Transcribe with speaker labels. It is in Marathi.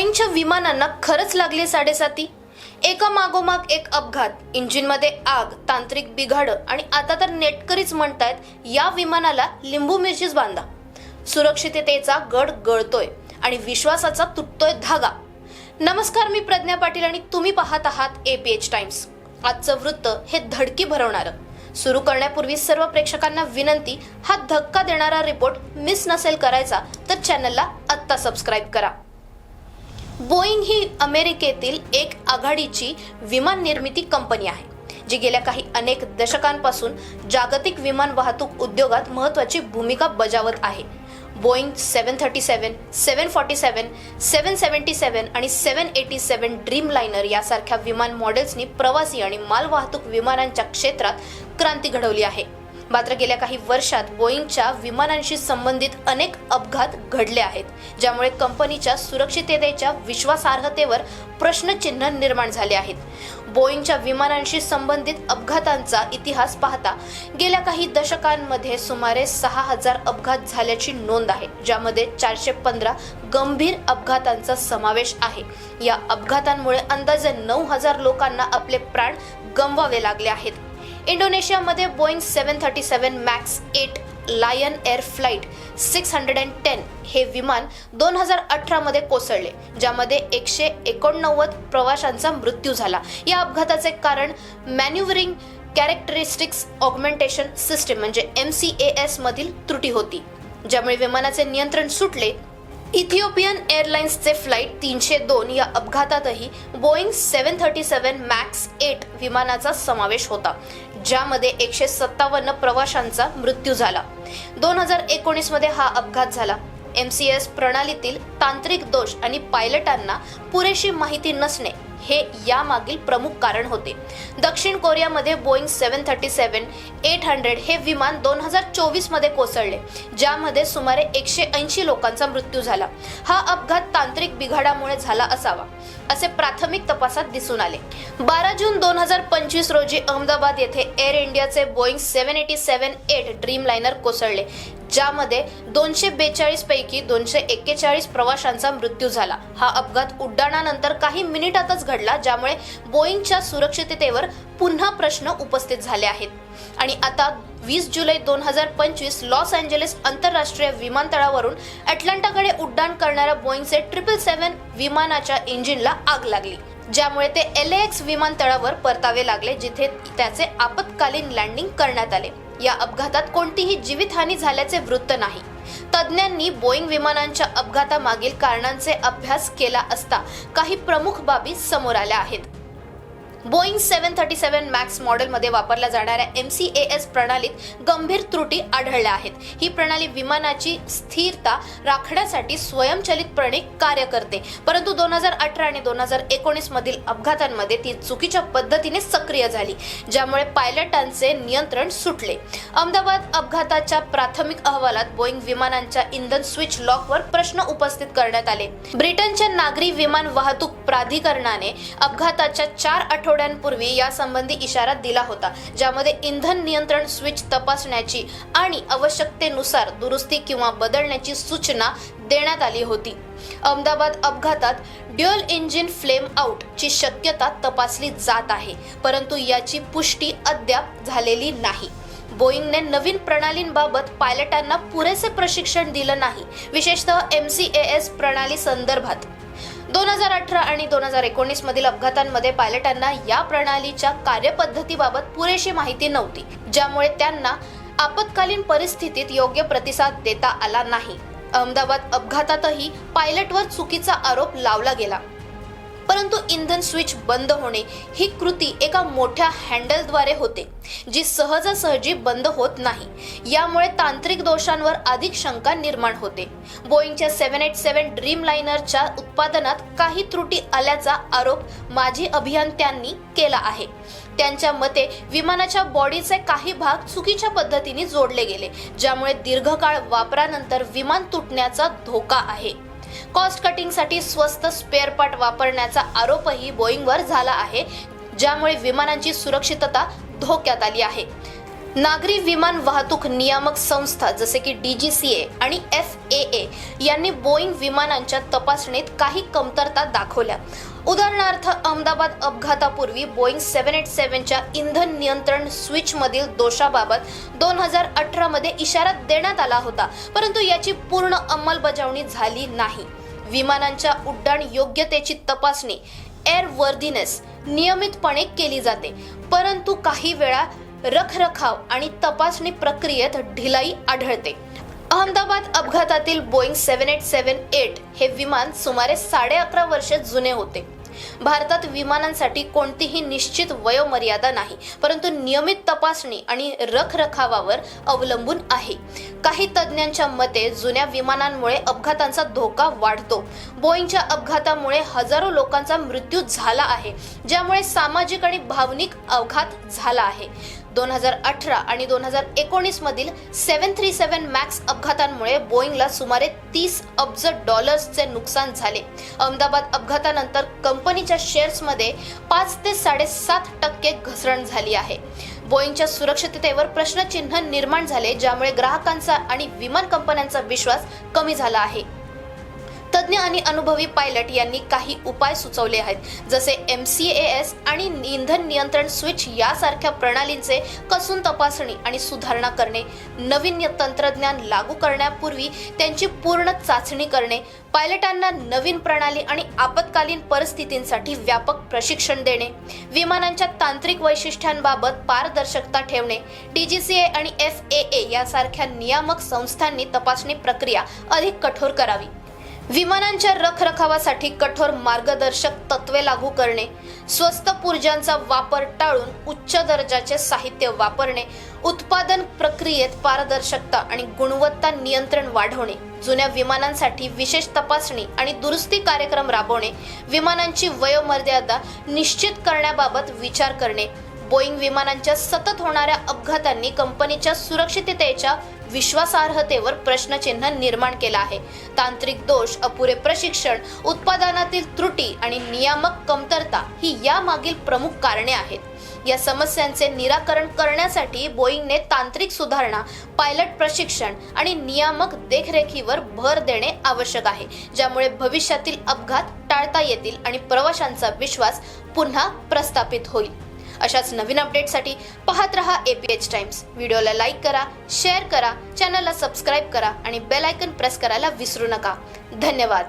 Speaker 1: बोईंगच्या विमानांना खरंच लागली साडेसाती. एका मागोमाग एक अपघात. इंजिनमध्ये आग तांत्रिक बिघाड आणि आता तर नेटकरीच म्हणतायत या विमानाला लिंबू मिरचीच बांधा. सुरक्षिततेचा गड गळतोय आणि विश्वासाचा तुटतोय धागा. नमस्कार मी प्रज्ञा पाटील आणि तुम्ही पाहत आहात एपीएच टाइम्स आजचं वृत्त हे धडकी भरवणारं. सुरू करण्यापूर्वी सर्व प्रेक्षकांना विनंती हा धक्का देणारा रिपोर्ट मिस नसेल करायचा तर चॅनलला आत्ता सबस्क्राईब करा. बोईंग ही अमेरिकेतील एक आघाडीची विमान निर्मिती कंपनी आहे जी गेल्या काही अनेक दशकांपासून जागतिक विमान वाहतूक उद्योगात महत्त्वाची भूमिका बजावत आहे. Boeing seven thirty seven seven forty seven seven seventy seven आणि seven eighty seven Dreamliner यासारख्या विमान मॉडेल्सनी प्रवासी आणि मालवाहतूक विमानांच्या क्षेत्रात क्रांती घडवली आहे. मात्र गेल्या काही वर्षात बोईंगच्या विमानांशी संबंधित अनेक अपघात घडले आहेत ज्यामुळे कंपनीच्या सुरक्षिततेच्या विश्वासार्हतेवर प्रश्नचिन्ह निर्माण झाले आहेत. बोईंगच्या विमानांशी संबंधित अपघातांचा इतिहास पाहता गेल्या काही दशकांमध्ये सुमारे सहा हजार अपघात झाल्याची नोंद आहे ज्यामध्ये चारशे पंधरा गंभीर अपघातांचा समावेश आहे. या अपघातांमुळे अंदाजे नऊ हजार लोकांना आपले प्राण गमवावे लागले आहेत. इंडोनेशियामध्ये Boeing seven thirty seven Max eight Lion Air flight six hundred and ten हे विमान दोन हजार अठरामध्ये कोसळले ज्यामध्ये एकशे एकोणनव्वद प्रवाशांचा मृत्यू झाला. या अपघाताचे कारण मॅन्युवरिंग कॅरेक्टरिस्टिक्स ऑगमेंटेशन सिस्टीम म्हणजे एम सी ए एस मधील त्रुटी होती ज्यामुळे विमानाचे नियंत्रण सुटले इथिओपियन एअरलाइन्सचे फ्लाईट तीनशे दोन या अपघातातही Boeing seven thirty seven Max eight विमानाचा समावेश होता ज्यामध्ये एकशे सत्तावन्न प्रवाशांचा मृत्यू झाला. दोन हजार एकोणीसमध्ये हा अपघात झाला. एम सी एस प्रणालीतील तांत्रिक दोष आणि पायलटांना पुरेशी माहिती नसणे हे यामागील प्रमुख कारण होते. दक्षिण कोरियामध्ये Boeing seven thirty seven eight hundred हे विमान दोन हजार चोवीसमध्ये कोसळले ज्यामध्ये सुमारे एकशे ऐंशी लोकांचा मृत्यू झाला. हा अपघात तांत्रिक बिघाडामुळे झाला असावा. असे प्राथमिक तपासात दिसून आले. बारा जून दोन हजार पंचवीस रोजी अहमदाबाद येथे Air India Boeing seven eighty seven eight Dreamliner कोसळले ज्यामध्ये दोनशे बेचाळीस पैकी दोनशे एक्केचाळीस प्रवाशांचा मृत्यू झाला. हा अपघात उड्डाणानंतर काही मिनिटातच घडला ज्यामुळे बोईंगच्या सुरक्षिततेवर पुन्हा प्रश्न उपस्थित झाले आहेत. आणि आता वीस जुलै दोन हजार पंचवीस लॉस एंजेलिस आंतरराष्ट्रीय विमानतळावरून अटलांटाकडे उड्डाण करणाऱ्या बोईंगचे ट्रिपल सेवन विमानाच्या इंजिनला आग लागली. ज्यामुळे ते एल एक्स विमानतळावर परतावे लागले जिथे त्याचे आपत्कालीन लँडिंग करण्यात आले. या अपघातात कोणतीही जीवितहानी झाल्याचे वृत्त नाही. तज्ज्ञांनी बोईंग विमानांच्या अपघातामागील कारणांचे अभ्यास केला असता काही प्रमुख बाबी समोर आल्या आहेत. Boeing seven thirty seven Max मॉडेलमध्ये वापरल्या जाणाऱ्या एम सी ए एस प्रणालीत गंभीर त्रुटी आढळल्या आहेत. ही प्रणाली विमानाची स्थिरता राखण्यासाठी स्वयंचलितपणे कार्य करते. परंतु दोन हजार अठरा आणि दोन हजार एकोणीस मधील अपघातांमध्ये ती चुकीच्या पद्धतीने सक्रिय झाली ज्यामुळे पायलटांचे नियंत्रण सुटले. अहमदाबाद अपघाताच्या प्राथमिक अहवालात बोईंग विमानांच्या इंधन स्विच लॉकवर प्रश्न उपस्थित करण्यात आले. ब्रिटनच्या नागरी विमान वाहतूक प्राधिकरणाने अपघाताच्या चार आठवड्यांपूर्वी यासंबंधी इशारा दिला होता ज्यामध्ये इंधन नियंत्रण स्विच तपासण्याची आणि आवश्यकतेनुसार दुरुस्ती किंवा बदलण्याची सूचना देण्यात आली होती. अहमदाबाद अपघातात ड्युअल इंजिन फ्लेम आउट ची शक्यता तपासली जात आहे परंतु याची पुष्टी अद्याप झालेली नाही. बोईंगने नवीन प्रणालींबाबत पायलटांना पुरेसे प्रशिक्षण दिलं नाही विशेषतः एम सी ए एस प्रणाली संदर्भात. दोन हजार अठरा आणि दोन हजार एकोणीस मधील अपघातांमध्ये पायलटांना या प्रणालीच्या कार्यपद्धतीबाबत पुरेशी माहिती नव्हती ज्यामुळे त्यांना आपत्कालीन परिस्थितीत योग्य प्रतिसाद देता आला नाही. अहमदाबाद अपघातातही पायलटवर चुकीचा आरोप लावला गेला. परंतु इंधन स्विच बंद होणे ही कृती एका मोठ्या हँडलद्वारे होते जी सहजासहजी बंद होत नाही. यामुळे तांत्रिक दोषांवर अधिक शंका निर्माण होते. बोईंगच्या सेव्हन एट सेव्हन ड्रीम लायनरच्या उत्पादनात काही त्रुटी आल्याचा आरोप माजी अभियंत्यांनी केला आहे. त्यांच्या मते विमानाच्या बॉडीचे काही भाग चुकीच्या पद्धतीने जोडले गेले ज्यामुळे दीर्घकाळ वापरानंतर विमान तुटण्याचा धोका आहे. कॉस्ट कटिंगसाठी स्वस्त स्पेअर पार्ट वापरण्याचा आरोपही बोईंगवर झाला आहे ज्यामुळे विमानांची सुरक्षितता धोक्यात आली आहे. नागरी विमान वाहतूक नियामक संस्था जसे की डी जी सी ए आणि एफ ए ए यांनी बोईंग विमानांच्या तपासणीत काही कमतरता दाखवल्या. उदाहरणार्थ अहमदाबाद अपघातापूर्वी बोईंग सेव्हन एट सेव्हनच्या इंधन नियंत्रण स्विचमधील दोषाबाबत दोन हजार अठरामध्ये इशारा देण्यात आला होता परंतु याची पूर्ण अंमलबजावणी झाली नाही. विमानांच्या उड्डाण योग्यतेची तपासणी एअर नियमितपणे केली जाते परंतु काही वेळा रखरखाव आणि तपासणी प्रक्रियेत ढिलाई आढळते. अहमदाबाद अपघातातील Boeing seven eight seven eight हे विमान सुमारे साडे अकरा वर्षे जुने होते. भारतात विमानांसाठी कोणतीही निश्चित वयोमर्यादा नाही परंतु नियमित तपासणी आणि रखरखावावर अवलंबून आहे. काही तज्ज्ञांच्या मते जुन्या विमानांमुळे अपघातांचा धोका वाढतो. बोईंगच्या अपघातामुळे हजारो लोकांचा मृत्यू झाला आहे ज्यामुळे सामाजिक आणि भावनिक अपघात झाला आहे. दोन हजार अठरा आणि दोन हजार एकोणीसमधील सेवन थ्री सेवन मॅक्स अपघातांमुळे बोईंगला सुमारे तीस अब्ज डॉलर्सचे नुकसान झाले. अहमदाबाद अपघातानंतर कंपनीच्या शेअर्समध्ये पाच ते साडेसात टक्के घसरण झाली आहे. बोईंगच्या सुरक्षिततेवर प्रश्नचिन्ह निर्माण झाले ज्यामुळे ग्राहकांचा आणि विमान कंपन्यांचा विश्वास कमी झाला आहे. तज्ज्ञ आणि अनुभवी पायलट यांनी काही उपाय सुचवले आहेत. जसे एम सी एस आणि इंधन नियंत्रण स्विच यासारख्या प्रणालींचे कसून तपासणी आणि सुधारणा करणे नवीन तंत्रज्ञान लागू करण्यापूर्वी त्यांची पूर्ण चाचणी करणे पायलटांना नवीन प्रणाली आणि आपत्कालीन परिस्थितींसाठी व्यापक प्रशिक्षण देणे विमानांच्या तांत्रिक वैशिष्ट्यांबाबत पारदर्शकता ठेवणे डीजीसीए आणि एफ ए ए यासारख्या नियामक संस्थांनी तपासणी प्रक्रिया अधिक कठोर करावी. विमानांच्या रखरखावासाठी कठोर मार्गदर्शक तत्वे लागू करणे स्वस्त ऊर्जांचा वापर टाळून उच्च दर्जाचे साहित्य वापरणे उत्पादन प्रक्रियेत पारदर्शकता आणि गुणवत्ता नियंत्रण वाढवणे जुन्या विमानांसाठी विशेष तपासणी आणि दुरुस्ती कार्यक्रम राबवणे विमानांची वयोमर्यादा निश्चित करण्याबाबत विचार करणे बोईंग विमानांच्या सतत होणाऱ्या अपघातांनी कंपनीच्या सुरक्षिततेच्या विश्वासार्हतेवर प्रश्नचिन्ह निर्माण केला आहे. तांत्रिक दोष अपुरे प्रशिक्षण उत्पादनातील त्रुटी आणि नियामक कमतरता ही यामागील प्रमुख कारणे आहेत. या समस्यांचे निराकरण करण्यासाठी बोईंगने तांत्रिक सुधारणा पायलट प्रशिक्षण आणि नियामक देखरेखीवर भर देणे आवश्यक आहे ज्यामुळे भविष्यातील अपघात टाळता येतील आणि प्रवाशांचा विश्वास पुन्हा प्रस्थापित होईल. अशाच नवीन अपडेटसाठी पाहत रहा एपीएच टाइम्स व्हिडिओला लाईक करा शेअर करा चॅनलला सबस्क्राईब करा आणि बेल आयकन प्रेस करायला विसरू नका. धन्यवाद.